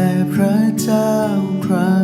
แต่พระเจ้าพระ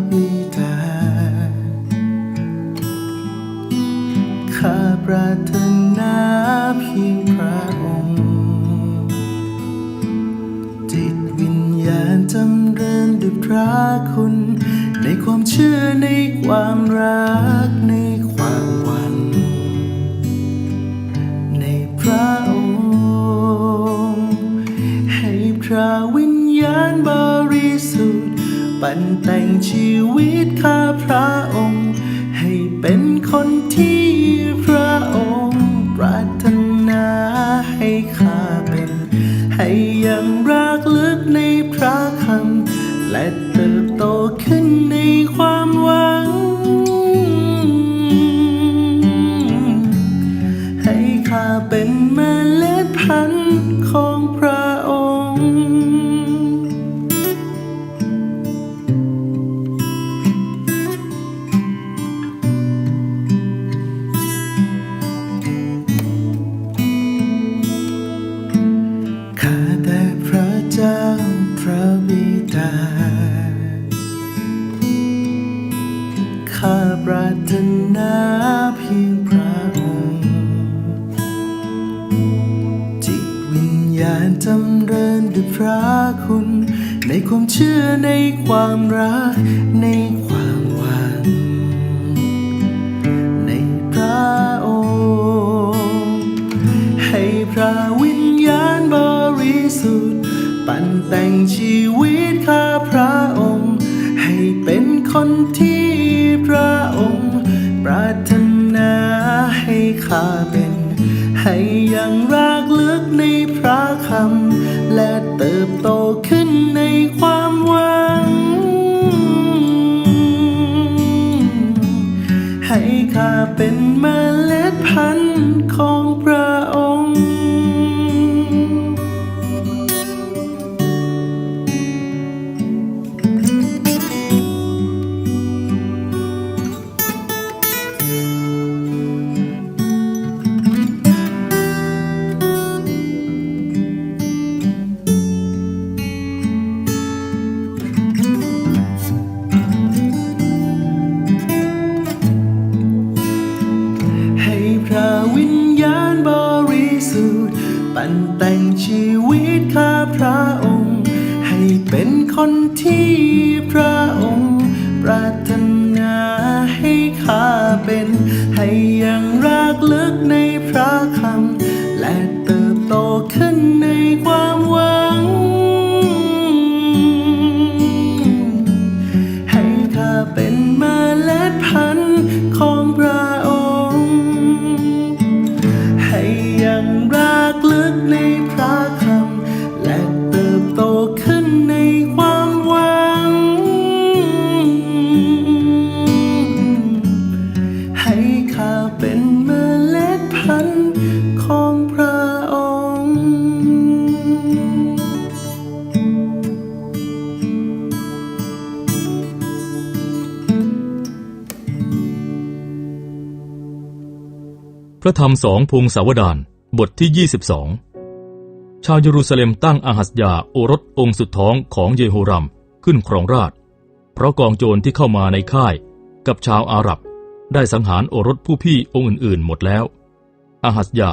ญาณบริสุทธิ์ ปั่นแต่งชีวิตข้าพระองค์ ให้เป็นคนที่พระองค์ ปรารถนาให้ข้าเป็น ให้ยังรักลึกในพระคำ และเติบโตขึ้นในความหวัง ให้ข้าเป็นเมล็ดพันธุ์ ธิ์ปั่นแต่งชีวิตข้าพระองค์ ให้เป็นคนที่พระองค์ พระธรรมสองพงศาวดารบทที่ 22 ชาวเยรูซาเล็มตั้งอาหัสยาโอรสองค์สุดท้องของเยโฮรัมขึ้นครองราช เพราะกองโจรที่เข้ามาในค่ายกับชาวอาหรับ ได้สังหารโอรสผู้พี่องค์อื่นๆ หมดแล้วอาหัสยา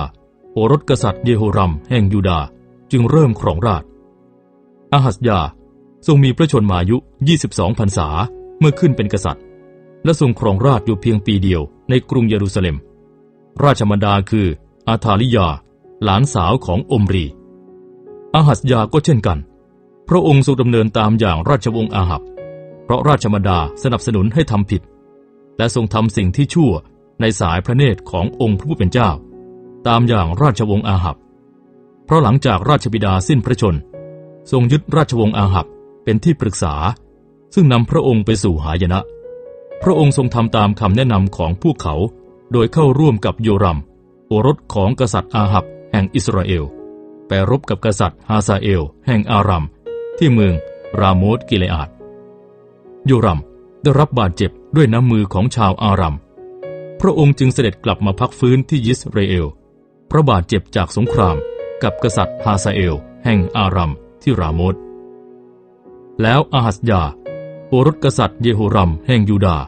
โอรสกษัตริย์เยโฮรัมแห่งยูดาจึงเริ่มครองราชอาหัสยาทรงมีพระชนมายุ 22พรรษาเมื่อขึ้นเป็นกษัตริย์ และทรงครองราชอยู่เพียงปีเดียวในกรุงเยรูซาเล็ม ราชมดาคืออาธาลิยา หลานสาวของอมรี อาหัสยาก็เช่นกัน พระองค์ทรงดำเนินตามอย่างราชวงศ์อาหับ เพราะราชมดาสนับสนุนให้ทำผิด และทรงทำสิ่งที่ชั่วในสายพระเนตรขององค์พระผู้เป็นเจ้า ตามอย่างราชวงศ์อาหับ เพราะหลังจากราชบิดาสิ้นพระชน ทรงยึดราชวงศ์อาหับเป็นที่ปรึกษา ซึ่งนำพระองค์ไปสู่หายนะ พระองค์ทรงทำตามคำแนะนำของพวกเขา โดยเข้าร่วมกับโยรัม โอรสของกษัตริย์อาหับแห่งอิสราเอล ไปรบกับกษัตริย์ฮาซาเอล แห่งอารัม ที่เมืองรามโมตกิเลอาดโยรัมได้รับบาดเจ็บด้วยน้ำมือของชาวอารัม พระองค์จึงเสด็จกลับมาพักฟื้นที่ยิสราเอล พระบาดเจ็บจากสงครามกับกษัตริย์ฮาซาเอล แห่งอารัมที่รามโมตแล้วอาหัสยาโอรสกษัตริย์เยโฮรัมแห่งยูดาห์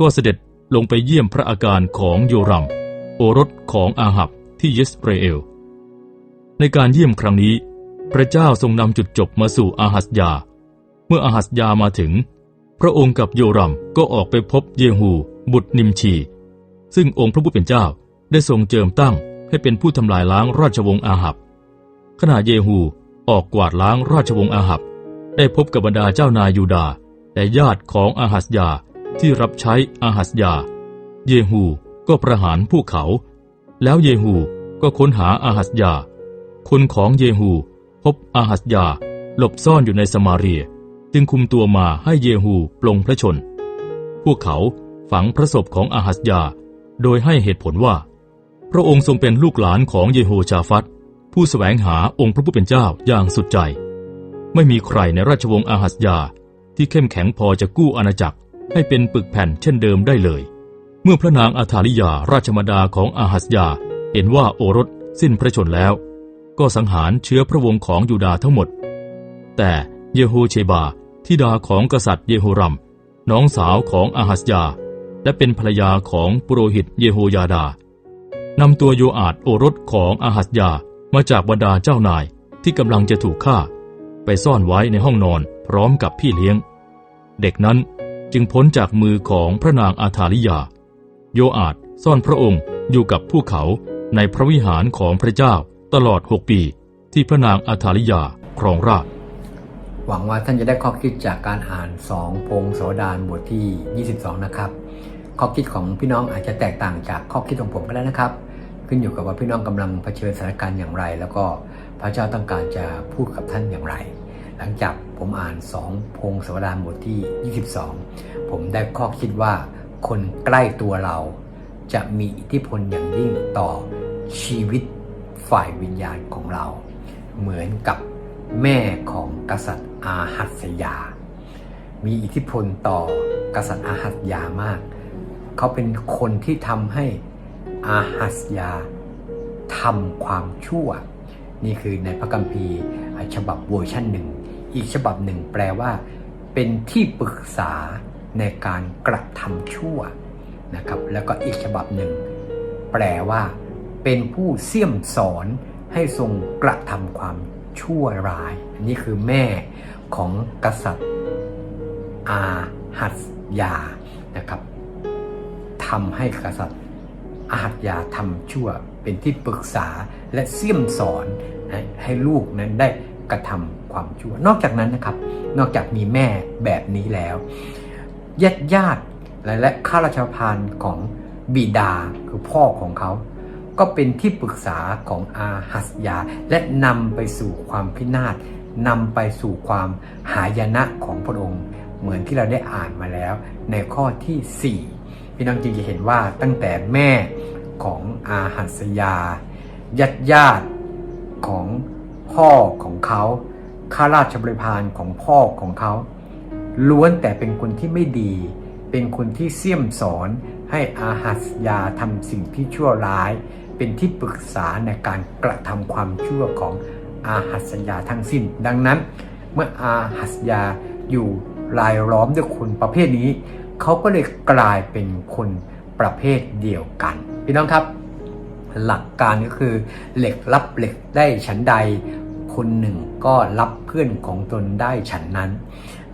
ก็เสด็จ ลงไปเยี่ยมพระอาการของโยรัม โอรสของอาหับที่เยิสรเอล ในการเยี่ยมครั้งนี้ พระเจ้าทรงนำจุดจบมาสู่อาหัสยา เมื่ออาหัสยามาถึง พระองค์กับโยรัมก็ออกไปพบเยฮูบุตรนิมชี ซึ่งองค์พระผู้เป็นเจ้าได้ทรงเจิมตั้งให้เป็นผู้ทำลายล้างราชวงศ์อาหับ ขณะเยฮูออกกวาดล้างราชวงศ์อาหับ ได้พบกับบรรดาเจ้านายยูดาและญาติของอาหัสยา ที่รับใช้อาหัสยา เยฮูก็ประหารพวกเขา แล้วเยฮูก็ค้นหาอาหัสยา คนของเยฮูพบอาหัสยาหลบซ่อนอยู่ในสมาเรีย จึงคุมตัวมาให้เยฮูปลงพระชน พวกเขาฝังพระศพของอาหัสยา โดยให้เหตุผลว่า พระองค์ทรงเป็นลูกหลานของเยโฮชาฟัตผู้แสวงหาองค์พระผู้เป็นเจ้าอย่างสุดใจ ไม่มีใครในราชวงศ์อาหัสยาที่เข้มแข็งพอจะกู้อาณาจักร ให้เป็นปึกแผ่นเช่นเดิมได้เลย เมื่อพระนางอาธาลิยาราชมดาของอาหัสยา เห็นว่าโอรสสิ้นพระชนแล้ว ก็สังหารเชื้อพระวงศ์ของยูดาทั้งหมด แต่เยโฮเชบาธิดาของกษัตริย์เยโฮรัม น้องสาวของอาหัสยา และเป็นภรรยาของปุโรหิตเยโฮยาดานำตัวโยอาดโอรสของอาหัสยามาจากบรรดาเจ้านายที่กำลังจะถูกฆ่า ไปซ่อนไว้ในห้องนอนพร้อมกับพี่เลี้ยง เด็กนั้น จึงพ้นจากมือของพระนางอาธาลิยา โยอาดซ่อนพระองค์อยู่กับพวกเขาในพระวิหารของพระเจ้าตลอดหกปี ที่พระนางอาธาลิยาครองราชหวังว่าท่านจะได้ข้อคิดจากการอ่าน2พงศดารบทที่ 22 นะครับ ข้อคิดของพี่น้องอาจจะแตกต่างจากข้อคิดของผมก็ได้นะครับ ขึ้นอยู่กับว่าพี่น้องกำลังเผชิญสถานการณ์อย่างไร แล้วก็พระเจ้าต้องการจะพูดกับท่านอย่างไร หลังจาก ผมอ่าน 2 พงศวดารบทที่ 22 ผมได้ข้อคิดว่าคนใกล้ตัวเราจะมีอิทธิพลอย่างยิ่งต่อชีวิตฝ่ายวิญญาณของเรา เหมือนกับแม่ของกษัตริย์อาหัสยา มีอิทธิพลต่อกษัตริย์อาหัสยามาก เขาเป็นคนที่ทำให้อาหัสยาทำความชั่ว นี่คือในพระคัมภีร์ฉบับเวอร์ชันหนึ่ง อีกฉบับหนึ่งแปลว่า เป็นที่ปรึกษาในการกระทำชั่วนะครับ แล้วก็อีกฉบับหนึ่ง แปลว่า เป็นผู้เสี่ยมสอนให้ทรงกระทำความชั่วร้าย อันนี้คือแม่ของกษัตริย์อาหัสยานะครับทำให้กษัตริย์อาหัสยาทำชั่วเป็นที่ปรึกษาและเสี่ยมสอนนะให้ลูกนั้นได้กระทำ ความชั่ว นอกจากนั้นนะครับ นอกจากมีแม่แบบนี้แล้วญาติญาติและและข้าราชพานของบิดาคือพ่อของเขา ก็เป็นที่ปรึกษาของอาหัสยา และนำไปสู่ความพินาศนำไปสู่ความหายนะของพระองค์ เหมือนที่เราได้อ่านมาแล้ว ในข้อที่ 4 พี่น้องจึงจะเห็นว่าตั้งแต่แม่ของอาหัสยาญาติญาติของพ่อของเขา ข้าราชบริพารของพ่อของเขา ล้วนแต่เป็นคนที่ไม่ดี เป็นคนที่เสี่ยมสอนให้อาหัสยาทำสิ่งที่ชั่วร้าย เป็นที่ปรึกษาในการกระทำความชั่วของอาหัสยาทั้งสิ้น ดังนั้น เมื่ออาหัสยาอยู่รายล้อมด้วยคนประเภทนี้ เขาก็เลยกลายเป็นคนประเภทเดียวกัน พี่น้องครับ หลักการก็คือเหล็กรับเหล็กได้ฉันใด คนหนึ่งก็รับเพื่อนของตนได้ฉันนั้น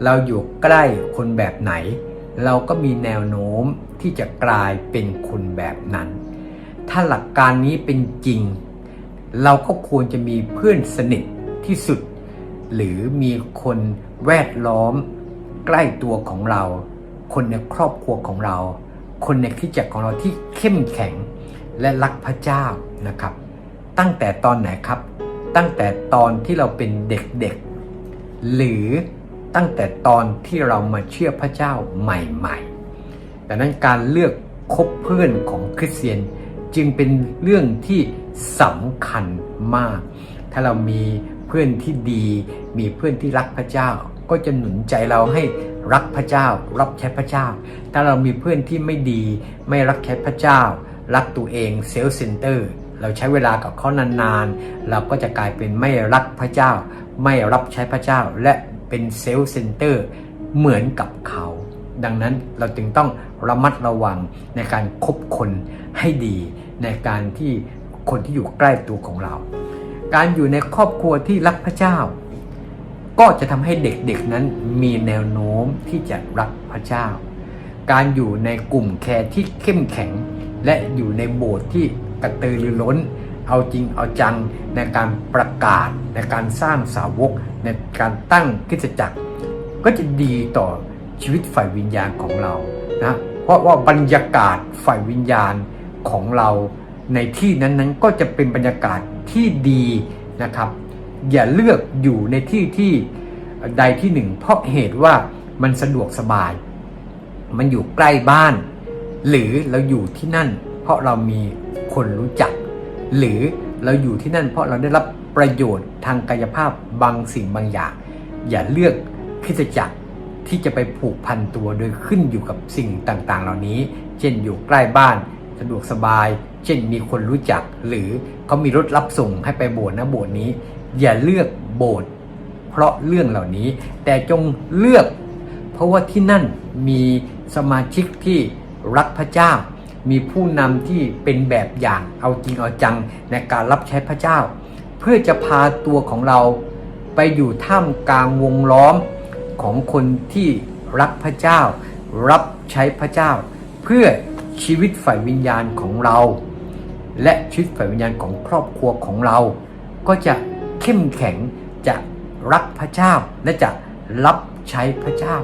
เราอยู่ใกล้คนแบบไหน เราก็มีแนวโน้มที่จะกลายเป็นคนแบบนั้น ถ้าหลักการนี้เป็นจริง เราก็ควรจะมีเพื่อนสนิทที่สุด หรือมีคนแวดล้อม ใกล้ตัวของเรา คนในครอบครัวของเรา คนในคริสตจักรของเราที่เข้มแข็งและรักพระเจ้านะครับ ตั้งแต่ตอนไหนครับ ตั้งแต่ตอนที่เราเป็นเด็กๆ หรือตั้งแต่ตอนที่เรามาเชื่อพระเจ้าใหม่ๆดังนั้นการเลือกคบเพื่อนของคริสเตียนจึงเป็นเรื่องที่สำคัญมาก ถ้าเรามีเพื่อนที่ดี มีเพื่อนที่รักพระเจ้า ก็จะหนุนใจเราให้รักพระเจ้า รับใช้พระเจ้า ถ้าเรามีเพื่อนที่ไม่ดี ไม่รักใช้พระเจ้า รักตัวเองเซลล์เซนเตอร์ เราใช้เวลากับเขานานๆ เราก็จะกลายเป็นไม่รักพระเจ้า ไม่รับใช้พระเจ้า และเป็นเซลล์เซนเตอร์เหมือนกับเขา ดังนั้นเราจึงต้องระมัดระวังในการคบคนให้ดี ในการที่คนที่อยู่ใกล้ตัวของเรา การอยู่ในครอบครัวที่รักพระเจ้า ก็จะทำให้เด็กๆนั้นมีแนวโน้มที่จะรักพระเจ้า การอยู่ในกลุ่มแคร์ที่เข้มแข็ง และอยู่ในโบสถ์ที่ กระตือรือร้น เอาจริงเอาจังในการประกาศในการสร้างสาวก ในการตั้งคริสตจักร ก็จะดีต่อชีวิตฝ่ายวิญญาณของเรานะเพราะว่าบรรยากาศฝ่ายวิญญาณของเราในที่นั้นๆก็จะเป็นบรรยากาศที่ดีนะครับ อย่าเลือกอยู่ในที่ที่ใดที่หนึ่ง เพราะเหตุว่ามันสะดวกสบาย มันอยู่ใกล้บ้าน หรือเราอยู่ที่นั่น เพราะเรามี คนรู้จัก หรือเราอยู่ที่นั่นเพราะเราได้รับประโยชน์ทางกายภาพบางสิ่งบางอย่าง อย่าเลือกคริสตจักรที่จะไปผูกพันตัวโดยขึ้นอยู่กับสิ่งต่างๆ เหล่านี้ เช่นอยู่ใกล้บ้านสะดวกสบาย เช่นมีคนรู้จัก หรือเขามีรถรับส่งให้ไปโบสถ์นะโบสถ์นี้ อย่าเลือกโบสถ์เพราะเรื่องเหล่านี้ แต่จงเลือก เพราะว่าที่นั่นมีสมาชิกที่รักพระเจ้า มีผู้นำที่เป็นแบบอย่างเอาจริงเอาจังในการรับใช้พระเจ้า เพื่อจะพาตัวของเราไปอยู่ท่ามกลางวงล้อมของคนที่รักพระเจ้า รับใช้พระเจ้า เพื่อชีวิตฝ่ายวิญญาณของเรา และชีวิตฝ่ายวิญญาณของครอบครัวของเรา ก็จะเข้มแข็งจะรักพระเจ้าและจะรับใช้พระเจ้า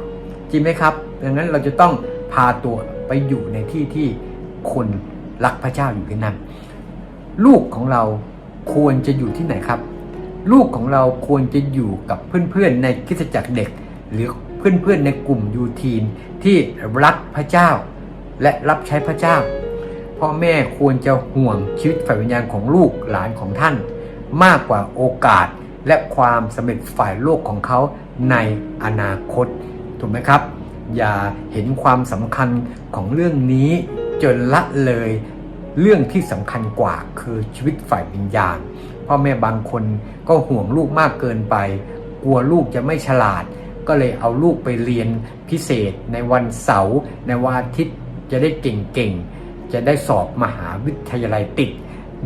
จริงไหมครับ ดังนั้นเราจะต้องพาตัวไปอยู่ในที่ที่ คนรักพระเจ้าอยู่ที่นั่น ลูกของเราควรจะอยู่ที่ไหนครับ ลูกของเราควรจะอยู่กับเพื่อนๆในคิสตจักรเด็ก หรือเพื่อนๆในกลุ่มยูทีนที่รักพระเจ้า และรับใช้พระเจ้า พ่อแม่ควรจะห่วงชีวิตฝ่ายวิญญาณของลูกหลานของท่าน มากกว่าโอกาสและความสำเร็จฝ่ายโลกของเขาในอนาคตถูกไหมครับ อย่าเห็นความสำคัญของเรื่องนี้ จนละเลยเรื่องที่สำคัญกว่าคือชีวิตฝ่ายวิญญาณพ่อแม่บางคนก็ห่วงลูกมากเกินไป กลัวลูกจะไม่ฉลาด ก็เลยเอาลูกไปเรียนพิเศษในวันเสาร์ในวันอาทิตย์จะได้เก่งๆ จะได้สอบมหาวิทยาลัยติด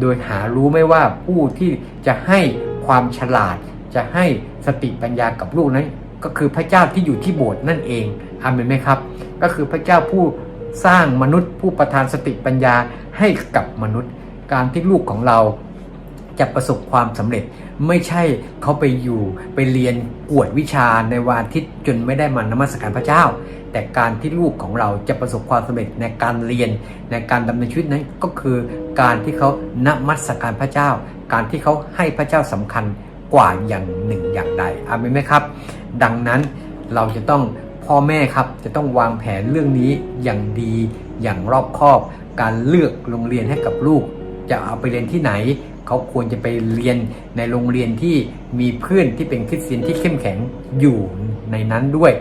โดยหารู้ไม่ว่าผู้ที่จะให้ความฉลาด จะให้สติปัญญากับลูกนั้น ก็คือพระเจ้าที่อยู่ที่โบสถ์นั่นเองอาเมนไหมครับ ก็คือพระเจ้าผู้ สร้างมนุษย์ผู้ประทานสติปัญญาให้กับมนุษย์ การที่ลูกของเราจะประสบความสำเร็จไม่ใช่เขาไปอยู่ไปเรียนกวดวิชาในวันอาทิตย์จนไม่ได้มานมัสการพระเจ้า แต่การที่ลูกของเราจะประสบความสำเร็จในการเรียนในการดำเนินชีวิตนั้นก็คือ การที่เขานมัสการพระเจ้า การที่เขาให้พระเจ้าสำคัญกว่าอย่างหนึ่งอย่างใดอาเมนไหมครับ ดังนั้นเราจะต้อง พ่อแม่ครับจะต้องวางแผนเรื่องนี้อย่างดีอย่างรอบคอบ การเลือกโรงเรียนให้กับลูก จะเอาไปเรียนที่ไหน เขาควรจะไปเรียนในโรงเรียนที่มีเพื่อนที่เป็นคริสเตียนที่เข้มแข็งอยู่ในนั้นด้วย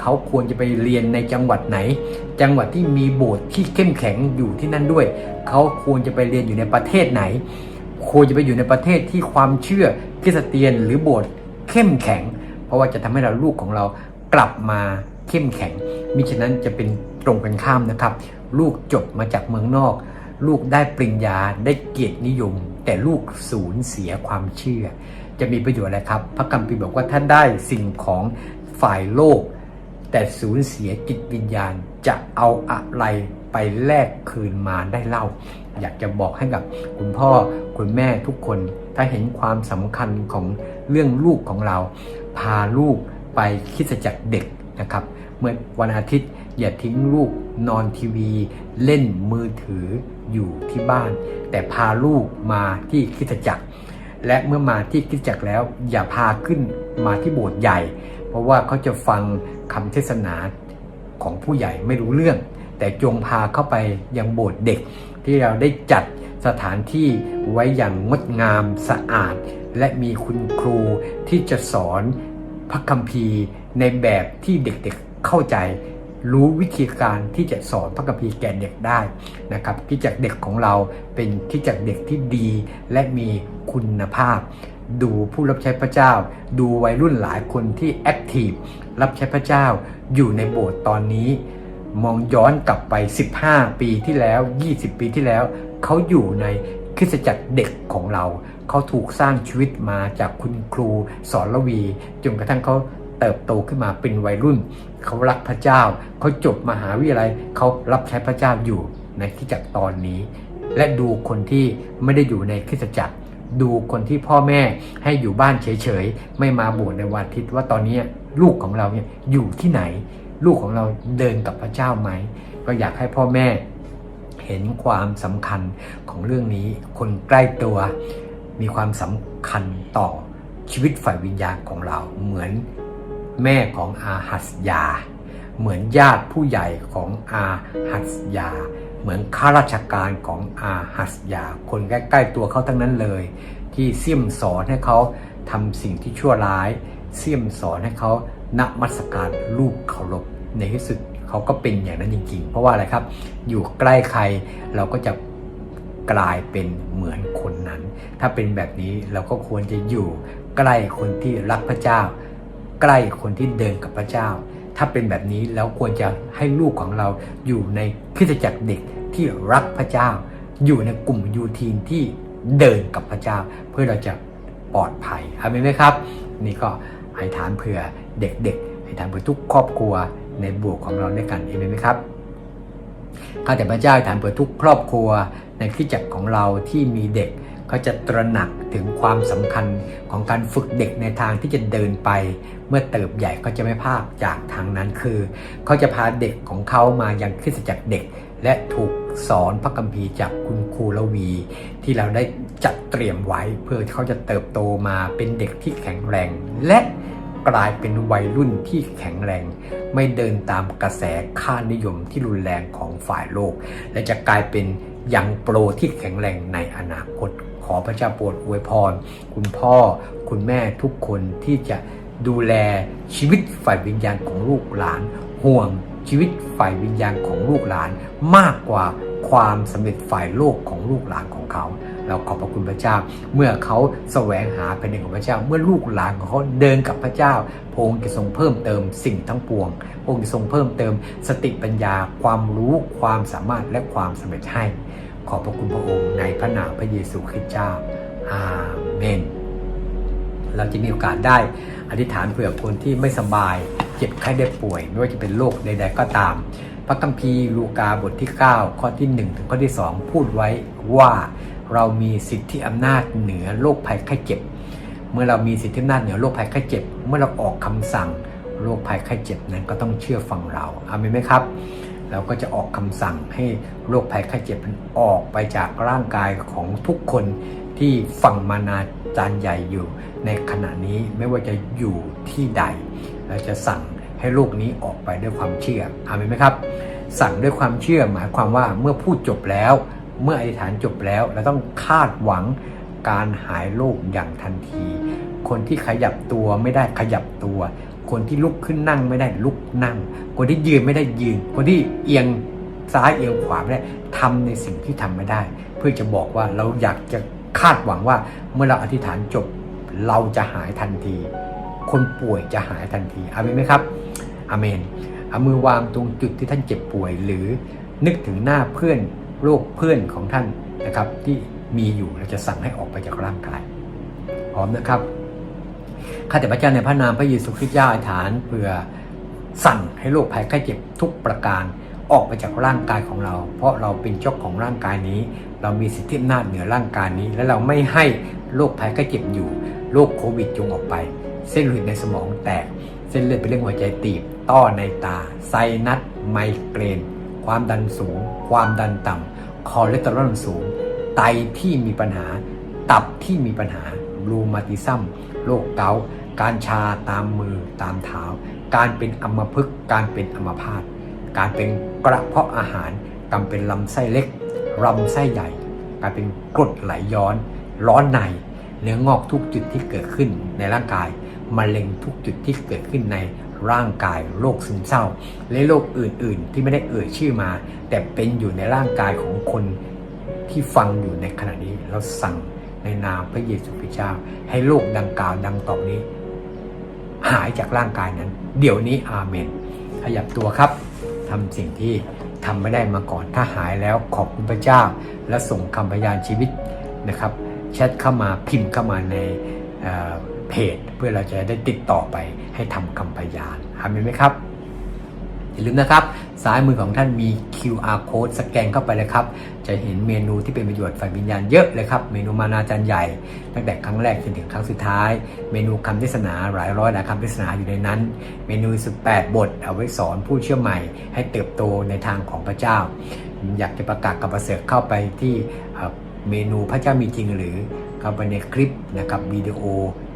เขาควรจะไปเรียนในจังหวัดไหน จังหวัดที่มีโบสถ์ที่เข้มแข็งอยู่ที่นั่นด้วย เขาควรจะไปเรียนอยู่ในประเทศไหน ควรจะไปอยู่ในประเทศที่ความเชื่อคริสเตียนหรือโบสถ์เข้มแข็ง เพราะว่าจะทำให้เราลูกของเรา กลับมาเข้มแข็ง มิฉะนั้นจะเป็นตรงกันข้ามนะครับ ลูกจบมาจากเมืองนอก ลูกได้ปริญญาได้เกียรตินิยม แต่ลูกสูญเสียความเชื่อ จะมีประโยชน์อะไรครับ พระคัมภีร์บอกว่าท่านได้สิ่งของฝ่ายโลก แต่สูญเสียจิตวิญญาณจะเอาอะไรไปแลกคืนมาได้เล่า อยากจะบอกให้กับคุณพ่อคุณแม่ทุกคน ถ้าเห็นความสำคัญของเรื่องลูกของเรา พาลูก ไปคิดจักรเด็กนะครับ เมื่อวันอาทิตย์อย่าทิ้งลูกนอนทีวี เล่นมือถืออยู่ที่บ้าน แต่พาลูกมาที่คิดจักร และเมื่อมาที่คิดจักรแล้ว อย่าพาขึ้นมาที่โบสถ์ใหญ่ เพราะว่าเขาจะฟังคำเทศนาของผู้ใหญ่ไม่รู้เรื่อง แต่จงพาเข้าไปยังโบสถ์เด็ก ที่เราได้จัดสถานที่ไว้อย่างงดงามสะอาด และมีคุณครูที่จะสอน พระคัมภีร์ในแบบที่เด็กๆเข้าใจ รู้วิธีการที่จะสอนพระคัมภีร์แก่เด็กได้นะครับที่จากเด็กของเราเป็นที่จากเด็กที่ดีและมีคุณภาพ ดูผู้รับใช้พระเจ้า ดูวัยรุ่นหลายคนที่แอคทีฟรับใช้พระเจ้าอยู่ในโบสถ์ตอนนี้ มองย้อนกลับไป 15 ปีที่แล้ว 20 ปีที่แล้ว เขาอยู่ในคริสตจักรเด็กของเรา เขาถูกสร้างชีวิตมาจากคุณครูสอนละวี จนกระทั่งเขาเติบโตขึ้นมาเป็นวัยรุ่น เขารักพระเจ้า เขาจบมหาวิทยาลัยเขารับใช้พระเจ้าอยู่ในคริสตจักรตอนนี้ และดูคนที่ไม่ได้อยู่ในคริสตจักร ดูคนที่พ่อแม่ให้อยู่บ้านเฉยๆ ไม่มาบสถ์ในวันอาทิตย์ว่าตอนนี้ลูกของเราเนี่ยอยู่ที่ไหน ลูกของเราเดินกับพระเจ้าไหม ก็อยากให้พ่อแม่เห็นความสำคัญของเรื่องนี้ คนใกล้ตัว มีความสำคัญต่อชีวิตฝ่ายวิญญาณของเรา เหมือนแม่ของอาหัสยา เหมือนญาติผู้ใหญ่ของอาหัสยา เหมือนข้าราชการของอาหัสยา คนใกล้ๆตัวเขาทั้งนั้นเลย ที่เสี่ยมสอนให้เขาทำสิ่งที่ชั่วร้าย เสี่ยมสอนให้เขานักมัสการรูปเคารพในที่สุดเขาก็เป็นอย่างนั้นจริงๆ เพราะว่าอะไรครับ อยู่ใกล้ใครเราก็จะ กลายเป็นเหมือนคนนั้น ถ้าเป็นแบบนี้เราก็ควรจะอยู่ใกล้คนที่รักพระเจ้า ใกล้คนที่เดินกับพระเจ้า ถ้าเป็นแบบนี้แล้วควรจะให้ลูกของเราอยู่ในคริสตจักรเด็กที่รักพระเจ้า อยู่ในกลุ่มยูทีนที่เดินกับพระเจ้า เพื่อเราจะปลอดภัยอามนไหมครับ นี่ก็ให้ฐานเผื่อเด็กๆให้ฐานเผื่อทุกครอบครัวในบวกของเราด้วยกันเอเมนไหมครับ ข้าแต่พระเจ้าฐานเผื่อทุกครอบครัวในคริสตจักรของเราที่มีเด็กเขาจะตระหนักถึงความสำคัญของการฝึกเด็กในทางที่จะเดินไป เมื่อเติบใหญ่ก็จะไม่พลาดจากทางนั้นคือ เขาจะพาเด็กของเขามายังคริสตจักรเด็ก และถูกสอนพระคัมภีร์จากคุณครูละวี ที่เราได้จัดเตรียมไว้เพื่อเขาจะเติบโตมาเป็นเด็กที่แข็งแรง และ กลายเป็นวัยรุ่นที่แข็งแรง ไม่เดินตามกระแสค่านิยมที่รุนแรงของฝ่ายโลก และจะกลายเป็นยังโปรที่แข็งแรงในอนาคต ขอพระเจ้าโปรดอวยพร คุณพ่อคุณแม่ทุกคนที่จะดูแลชีวิตฝ่ายวิญญาณของลูกหลาน ห่วงชีวิตฝ่ายวิญญาณของลูกหลาน มากกว่าความสำเร็จฝ่ายโลกของลูกหลานของเขา เราขอบพระคุณพระเจ้า เมื่อเขาแสวงหาแผ่นดินของพระเจ้า เมื่อลูกหลานของเขาเดินกับพระเจ้าพระองค์จะทรงเพิ่มเติมสิ่งทั้งปวงพระองค์จะทรงเพิ่มเติมสติปัญญา ความรู้ความสามารถและความสำเร็จให้ ขอบพระคุณพระองค์ในพระนามพระเยซูคริสต์เจ้าอาเมน เราจะมีโอกาสได้อธิษฐานเผื่อคนที่ไม่สบาย เจ็บไข้ได้ป่วย ไม่ว่าจะเป็นโรคใดๆก็ตาม พระคัมภีร์ลูกาบทที่ 9 ข้อที่ 1 ถึงข้อที่ 2 พูดไว้ว่า เรามีสิทธิอำนาจเหนือโรคภัยไข้เจ็บ เมื่อเรามีสิทธิอำนาจเหนือโรคภัยไข้เจ็บ เมื่อเราออกคำสั่งโรคภัยไข้เจ็บนั้นก็ต้องเชื่อฟังเราอามนไหมครับ เราก็จะออกคำสั่งให้โรคภัยไข้เจ็บมันออกไปจากร่างกายของทุกคนที่ฟังมานาจารย์ใหญ่อยู่ในขณะนี้ไม่ว่าจะอยู่ที่ใด เราจะสั่งให้โรคนี้ออกไปด้วยความเชื่ออามนไหมครับ สั่งด้วยความเชื่อหมายความว่าเมื่อพูดจบแล้ว เมื่ออธิษฐานจบแล้วเราต้องคาดหวังการหายโรคอย่างทันที คนที่ขยับตัวไม่ได้ขยับตัว คนที่ลุกขึ้นนั่งไม่ได้ลุกนั่ง คนที่ยืนไม่ได้ยืน คนที่เอียงซ้ายเอียงขวาไม่ได้ทำในสิ่งที่ทำไม่ได้ เพื่อจะบอกว่าเราอยากจะคาดหวังว่าเมื่อเราอธิษฐานจบ เราจะหายทันที คนป่วยจะหายทันทีอาเมนไหมครับอาเมนเอามือวางตรงจุดที่ท่านเจ็บป่วยหรือนึกถึงหน้าเพื่อน โรคเพื่อนของท่านนะครับ ที่มีอยู่เราจะสั่งให้ออกไปจากร่างกายพร้อมนะครับข้าแต่พระเจ้าในพระนามพระเยซูคริสต์เจ้าอธิษฐานเพื่อสั่งให้โรคภัยไข้เจ็บทุกประการออกไปจากร่างกายของเรา เพราะเราเป็นเจ้าของร่างกายนี้ เรามีสิทธิอำนาจเหนือร่างกายนี้ และเราไม่ให้โรคภัยไข้เจ็บอยู่โรคโควิดจงออกไป เส้นเลือดในสมองแตก เส้นเลือดเป็นเรื่องหัวใจตีบ ต้อในตา ไซนัสไมเกรน ความดันสูง ความดันต่ำ คอเลสเตอรอลสูง ไตที่มีปัญหา ตับที่มีปัญหารูมาติซัมโรคเกาต์การชาตามมือตามเท้า การเป็นอัมพฤกษ์การเป็นอัมพาตการเป็นกระเพาะอาหารการเป็นลำไส้เล็กลำไส้ใหญ่ การเป็นกรดไหลย้อน ร้อนใน เนื้องอกทุกจุดที่เกิดขึ้นในร่างกายมะเร็งทุกจุดที่เกิดขึ้นใน ร่างกายโรคซึมเศร้า และโรคอื่นๆ ที่ไม่ได้เอ่ยชื่อมา แต่เป็นอยู่ในร่างกายของคนที่ฟังอยู่ในขณะนี้เราสั่งในนามพระเยซูคริสต์เจ้า ให้โรคดังกล่าวดังต่อนี้ หายจากร่างกายนั้น เดี๋ยวนี้อาเมน ขยับตัวครับทำสิ่งที่ทำไม่ได้มาก่อนถ้าหายแล้วขอบคุณพระเจ้า และส่งคำพยานชีวิตนะครับแชทเข้ามาพิมพ์เข้ามาใน เพจ เพื่อเราจะได้ติดต่อไปให้ทำคำพยานอาเมนไหมครับ อย่าลืมนะครับ ซ้ายมือของท่านมี QR code สแกนเข้าไปเลยครับ จะเห็นเมนูที่เป็นประโยชน์ฝ่ายวิญญาณเยอะเลยครับ เมนูมานาจารย์ใหญ่ ตั้งแต่ครั้งแรกจนถึงครั้งสุดท้าย เมนูคำเทศนาหลายร้อยหลายคำเทศนาอยู่ในนั้น เมนู 18 บท เอาไว้สอนผู้เชื่อใหม่ ให้เติบโตในทางของพระเจ้า อยากจะประกาศกับประเสริฐเข้าไปที่เอ่อเมนูพระเจ้ามีจริงหรือเข้าไปในคลิปนะครับวิดีโอ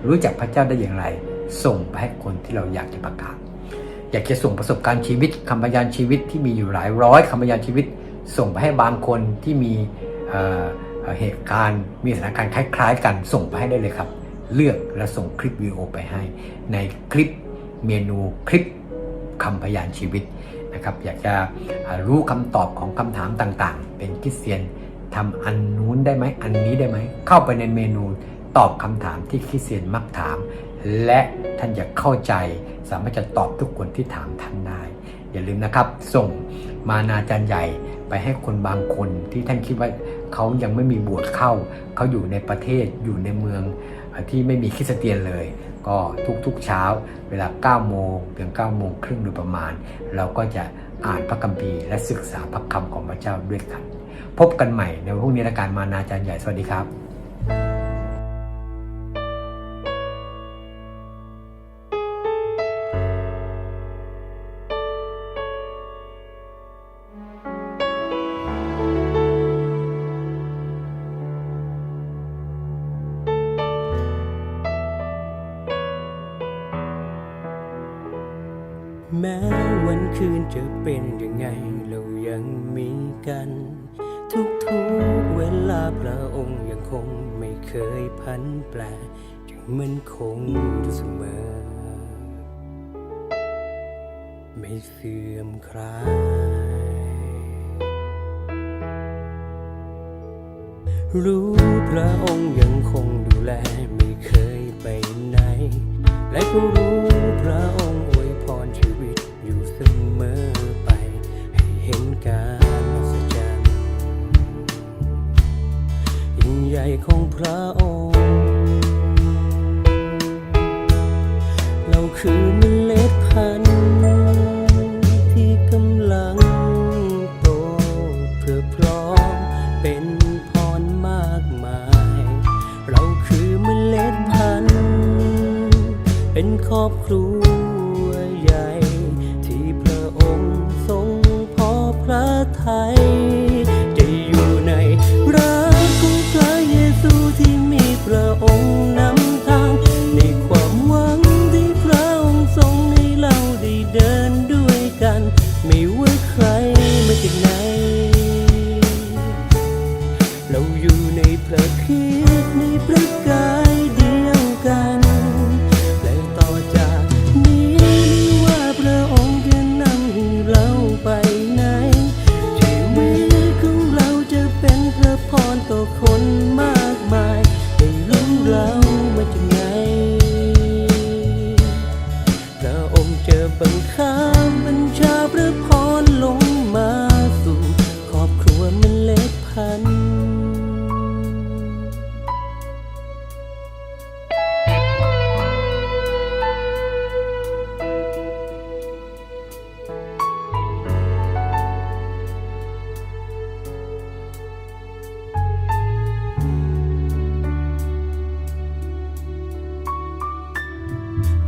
รู้จักพระเจ้าได้อย่างไร ส่งไปให้คนที่เราอยากจะประกาศ อยากจะส่งประสบการณ์ชีวิตคำพยานชีวิตที่มีอยู่หลายร้อยคำพยานชีวิต ส่งไปให้บางคนที่มีเเเหตุการณ์มีสถานการณ์คล้าย ๆ กันส่งไปให้ได้เลยครับ เลือกและส่งคลิปวิดีโอไปให้ ในคลิปเมนูคลิปคำพยานชีวิตนะครับ อยากจะรู้คำตอบของคำถามต่างๆ เป็นคริสเตียนทำอันนู้นได้ไหมอันนี้ได้ไหมเข้าไปในเมนู ตอบคำถามที่คริสเตียนมักถาม และท่านจะเข้าใจ สามารถจะตอบทุกคนที่ถามท่านได้ อย่าลืมนะครับ ส่งมานาจารย์ใหญ่ไปให้คนบางคนที่ท่านคิดว่าเขายังไม่มีบวชเข้า เขาอยู่ในประเทศอยู่ในเมืองที่ไม่มีคริสเตียนเลย ก็ทุกๆเช้า เวลา 9 โมงถึง9โมงครึ่งโดยประมาณ เราก็จะอ่านพระคัมภีร์และศึกษาพระคำของพระเจ้าด้วยกัน พบกันใหม่ในพรุ่งนี้รายการมานาจารย์ใหญ่สวัสดีครับ รู้พระองค์ยังคงดูแลไม่เคยไปไหน และก็รู้พระองค์อวยพรชีวิตอยู่เสมอไป ให้เห็นการอัศจรรย์ยิ่งใหญ่ของพระองค์ เราคือเมล็ดพันธุ์ ร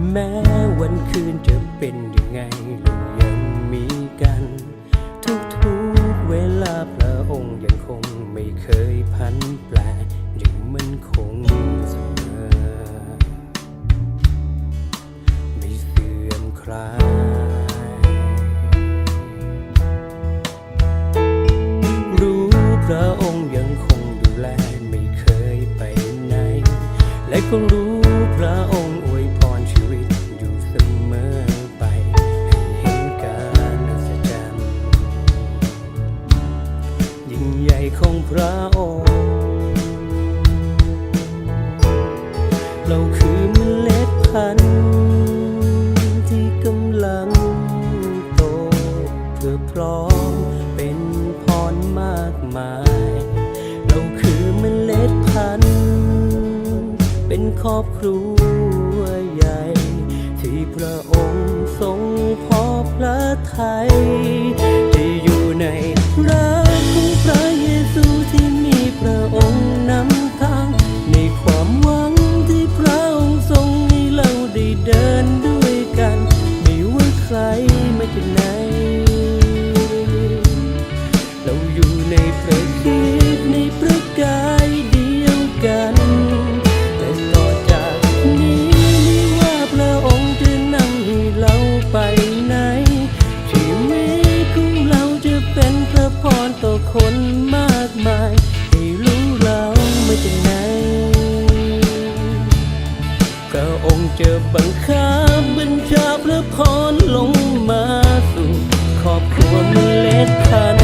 แม้วันคืนจะเป็นยังไงเรายังมีกัน ทุกทุกเวลาพระองค์ยังคงไม่เคยพันแปรยังมันคงเสมอไม่เสื่อมคลายรู้พระองค์ยังคงดูแลไม่เคยไปไหน และก็รู้พระองค์ พระองค์ เราคือเมล็ดพันธุ์ที่กำลังโตเพื่อพร้อมเป็นพรมากมาย เราคือเมล็ดพันธุ์เป็นครอบครัวใหญ่ ที่พระองค์ทรงพอพระทัย พระองค์ องค์จะบังคับบัญชาพระพรลงมาสู่ครอบครัวเมล็ดพัน